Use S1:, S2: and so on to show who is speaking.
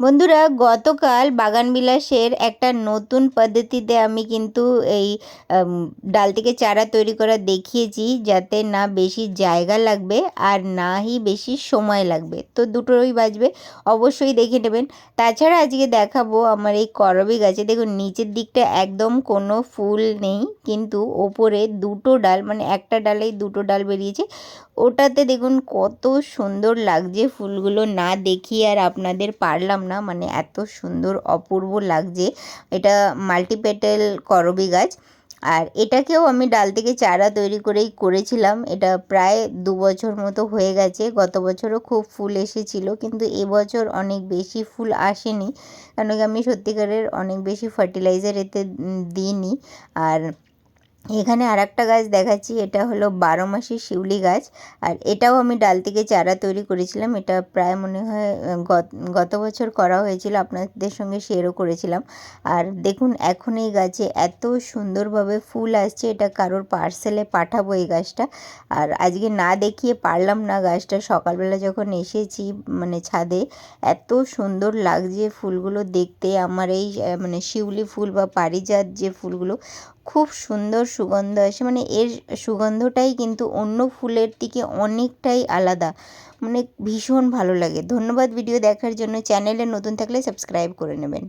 S1: বন্ধুরা, গতকাল বাগানবিলাসের একটা নতুন পদ্ধতিতে আমি কিন্তু এই ডাল থেকে চারা তৈরি করা দেখিয়েছি যাতে না বেশি জায়গা লাগবে আর নাহি বেশি সময় লাগবে। তো দুটোই বাজবে, অবশ্যই দেখে নেবেন। তাছাড়া আজকে দেখাবো আমার এই করবি গাছে। দেখুন, নিচের দিকটা একদম কোনো ফুল নেই, কিন্তু ওপরে দুটো ডাল মানে একটা ডালেই দুটো ডাল বেরিয়েছে। ওটাতে দেখুন কত সুন্দর লাগছে ফুলগুলো না দেখিয়ে আর আপনাদের পারলাম না মানে এত সুন্দর অপূর্ব লাগছে। এটা মাল্টিপেটেল করবি গাছ। আর এটাকেও আমি ডাল থেকে চারা তৈরি করেই করেছিলাম। এটা প্রায় দু বছর মতো হয়ে গেছে। গত বছরও খুব ফুল এসেছিল, কিন্তু এবছর অনেক বেশি ফুল আসেনি। কেন কি আমি সত্যিকারের অনেক বেশি ফার্টিলাইজার এতে দিইনি। আর এখানে আর একটা গাছ দেখাচ্ছি, এটা হলো বারো মাসি শিউলি গাছ। আর এটাও আমি ডাল থেকে চারা তৈরি করেছিলাম, এটা প্রায় মনে হয় গত- বছর করা হয়েছিল, আপনাদের সঙ্গে শেয়ারও করেছিলাম। আর দেখুন, এখন এই গাছে এত সুন্দরভাবে ফুল আসছে, এটা কারোর পার্সেলে পাঠাবো এই গাছটা। আর আজকে না দেখিয়ে পারলাম না গাছটা, সকালবেলা যখন এসেছি মানে ছাদে, এত সুন্দর লাগছে ফুলগুলো দেখতে। আমার এই মানে শিউলি ফুল বা পারিজাত যে ফুলগুলো খুব সুন্দর সুগন্ধ আসে। মানে এর সুগন্ধটাই কিন্তু অন্য ফুলের থেকে অনেকটাই আলাদা। মানে ভীষণ ভালো লাগে। ধন্যবাদ ভিডিও দেখার জন্য। চ্যানেলে নতুন থাকলে সাবস্ক্রাইব করে নেবেন।